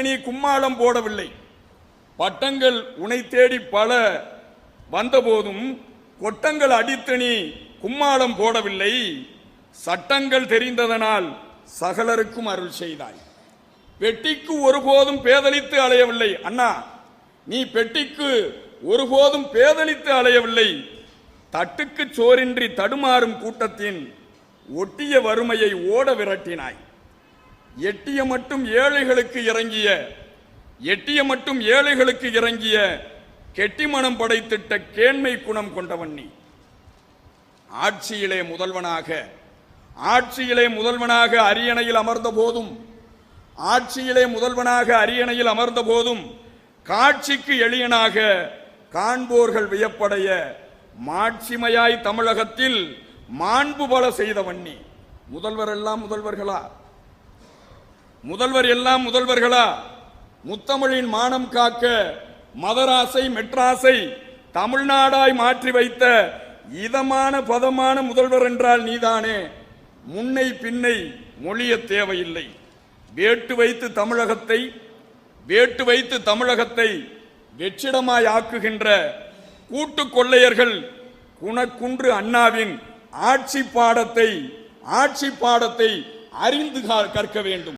அடித்து கும்மாளம் போடவில்லை. பட்டங்கள் உனை தேடி பல வந்தபோதும் கொட்டங்கள் அடித்தணி கும்மாளம் போடவில்லை. சட்டங்கள் தெரிந்ததனால் சகலருக்கும் அருள் செய்தாய். பெட்டிக்கு ஒருபோதும் பேதலித்து அலையவில்லை. அண்ணா நீ பெட்டிக்கு ஒருபோதும் பேதலித்து அலையவில்லை. தட்டுக்கு சோரின்றி தடுமாறும் கூட்டத்தின் ஒட்டிய வறுமையை ஓட விரட்டினாய். எட்டிய மட்டும் ஏழைகளுக்கு இறங்கிய எட்டிய மட்டும் ஏழைகளுக்கு இறங்கிய கெட்டிமனம் படைத்திட்ட கேண்மை குணம் கொண்டவன் நீ. ஆட்சியிலே முதல்வனாக ஆட்சியிலே முதல்வனாக அரியணையில் அமர்ந்த போதும் ஆட்சியிலே முதல்வனாக அரியணையில் அமர்ந்த போதும் காட்சிக்கு எளியனாக காண்போர்கள் வியப்படைய மாட்சிமையாய் தமிழகத்தில் மாண்பு பல செய்தவன் நீ. முதல்வர் எல்லாம் முதல்வர்களா? முதல்வர் எல்லாம் முதல்வர்களா? முத்தமிழின் மானம் காக்க மதராசை மெட்ராஸை தமிழ்நாடாய் மாற்றி வைத்த இதமான பதமான முதல்வர் என்றால் நீதானே? முன்னை பின்னை மொழிய தேவையில்லை. வேட்டு வைத்து தமிழகத்தை வேட்டு வைத்து தமிழகத்தை வெற்றிடமாய் ஆக்குகின்ற கூட்டு கொள்ளையர்கள் குணக்குன்று அண்ணாவின் ஆட்சி பாடத்தை ஆட்சி பாடத்தை அறிந்து கற்க வேண்டும்.